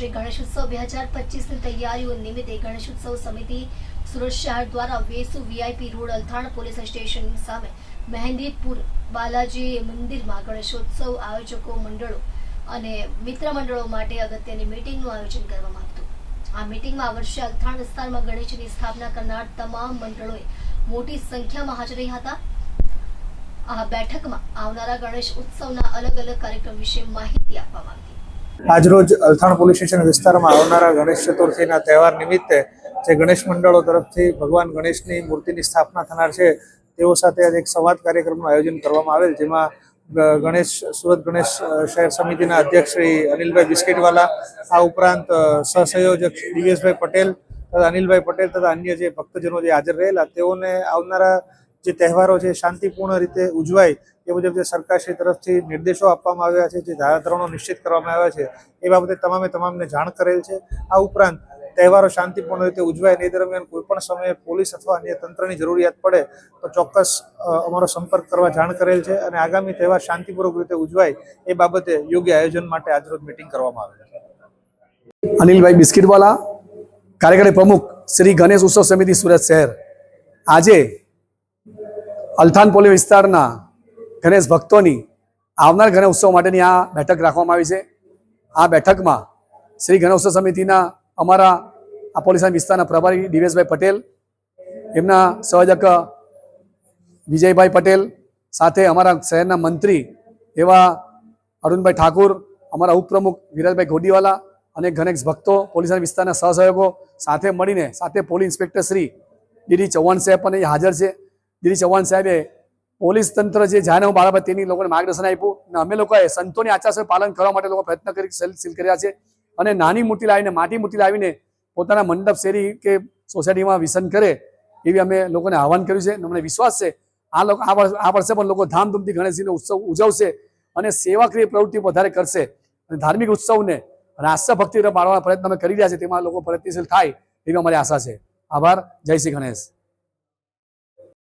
શ્રી ગણેશ ઉત્સવ બે હજાર પચીસની તૈયારીઓ નિમિત્તે ગણેશ ઉત્સવ સમિતિ સુરત શહેર દ્વારા Vesu VIP road Althan police station સામે મહેંદીપુર બાલાજી મંદિરમાં ગણેશોત્સવ આયોજકો મંડળો અને મિત્ર મંડળો માટે અગત્યની મીટિંગનું આયોજન કરવામાં આવ્યું આ મીટિંગમાં આ વર્ષે અલથાણ વિસ્તારમાં ગણેશની સ્થાપના કરનાર તમામ મંડળોએ મોટી સંખ્યામાં હાજર હતા. આ બેઠકમાં આવનારા ગણેશ ઉત્સવના અલગ અલગ કાર્યક્રમ વિશે માહિતી આપવામાં આવી આજરોજ અલથાણ પોલીસ સ્ટેશન વિસ્તારમાં આવનારા ગણેશ ચતુર્થીના તહેવાર નિમિત્તે જે ગણેશ મંડળો તરફથી ભગવાન ગણેશની મૂર્તિની સ્થાપના થનાર છે, તેઓ સાથે આજે એક સંવાદ કાર્યક્રમનું આયોજન કરવામાં આવેલ, જેમાં ગણેશ, સુરત ગણેશ શહેર સમિતિના અધ્યક્ષ શ્રી અનિલભાઈ બિસ્કીટવાલા, આ ઉપરાંત સહસંયોજક દિવેશભાઈ પટેલ તથા અનિલભાઈ પટેલ તથા અન્ય જે ભક્તજનો જે હાજર રહેલા, તેઓને આવનારા જે તહેવારો છે, શાંતિપૂર્ણ રીતે ઉજવાય એ મુજબ જે સરકારશ્રી તરફથી નિર્દેશો આપવામાં આવ્યા છે, જે ધારાધોરણો નિશ્ચિત કરવામાં આવ્યા છે, એ બાબતે તમામે તમામને જાણ કરેલ છે. આ ઉપરાંત તહેવારો શાંતિપૂર્ણ રીતે ઉજવાય એ દરમિયાન કોઈપણ સમયે પોલીસ અથવા અન્ય તંત્રની જરૂરિયાત પડે તો ચોક્કસ અમારો સંપર્ક કરવા જાણ કરેલ છે અને આગામી તહેવાર શાંતિપૂર્વક રીતે ઉજવાય એ બાબતે યોગ્ય આયોજન માટે આજરોજ મિટિંગ કરવામાં આવેલ છે. અનિલભાઈ બિસ્કિટવાલા, કાર્યકારી પ્રમુખ શ્રી ગણેશ ઉત્સવ સમિતિ સુરત શહેર. આજે અલથાન પોલી વિસ્તારના ગણેશ ભક્તોની આવનાર ગણેશ ઉત્સવ માટેની આ બેઠક રાખવામાં આવી છે. આ બેઠકમાં શ્રી ગણેશ ઉત્સવ સમિતિના અમારા આ પોલીસ વિસ્તારના પ્રભારી દિવેશભાઈ પટેલ, એમના સંયોજક વિજયભાઈ પટેલ, સાથે અમારા શહેરના મંત્રી એવા અરુણભાઈ ઠાકુર, અમારા ઉપપ્રમુખ વિરાજભાઈ ઘોડીવાલા અને ગણેશ ભક્તો, પોલીસ વિસ્તારના સહસહયોગો સાથે મળીને સાથે police inspector Shri DD Chauhan સાહેબ પણ હાજર છે. ડીડી ચૌહાણ સાહેબે પોલીસ તંત્ર જે જાહેરનામું બહાર પાડે તેની લોકોને માર્ગદર્શન આપ્યું અને અમે લોકોએ સંતોની આચારસર પાલન કરવા માટે લોકો પ્રયત્ન કરી સીલ કર્યા છે. અને નાની મૂર્તિ લાવીને, માટી મૂર્તિ લાવીને પોતાના મંડપ શેરી કે સોસાયટીમાં વિસન કરે એવી અમે લોકોને આહવાન કર્યું છે. અમને વિશ્વાસ છે, આ લોકો, આ વર્ષે પણ લોકો ધામધૂમથી ગણેશજીનો ઉત્સવ ઉજવશે અને સેવાક્રિય પ્રવૃત્તિ વધારે કરશે. અને ધાર્મિક ઉત્સવને રાષ્ટ્રભક્તિ પાડવાના પ્રયત્ન અમે કરી રહ્યા છે તેમાં લોકો પ્રયત્નશીલ થાય એવી અમારી આશા છે. આભાર. જય શ્રી ગણેશ.